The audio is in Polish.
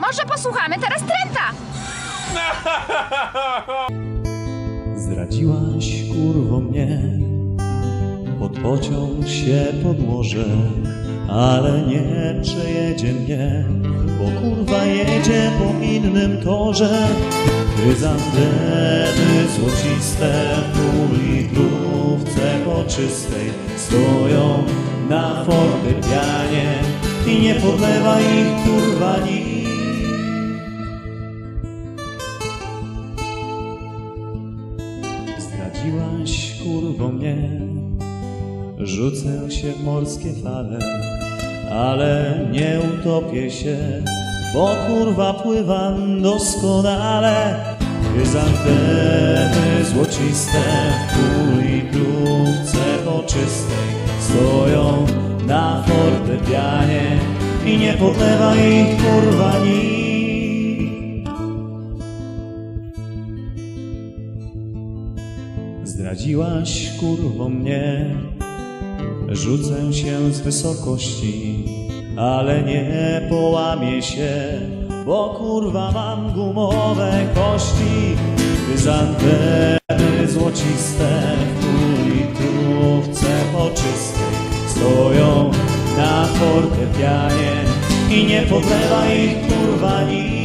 Może posłuchamy teraz Trenta? Zdradziłaś kurwo mnie. Pod pociąg się podłożę Ale nie przejedzie mnie Bo kurwa jedzie po innym torze. Chryzantemy złociste pół litrówce poczystej. Stoją na fortepianie I nie podlewa ich kurwa nikt Zdradziłaś kurwo mnie. Rzucę się w morskie fale Ale nie utopię się Bo kurwa pływam doskonale. Chryzantemy złociste W pół litrówce poczystej Stoją na fortepianie I nie podlewa ich kurwa nikt Zdradziłaś kurwo mnie. Rzucę się z wysokości Ale nie połamię się Bo kurwa mam gumowe kości. Chryzantemy złociste W pół litrówce poczystej Stoją na fortepianie I nie podlewa ich kurwa nikt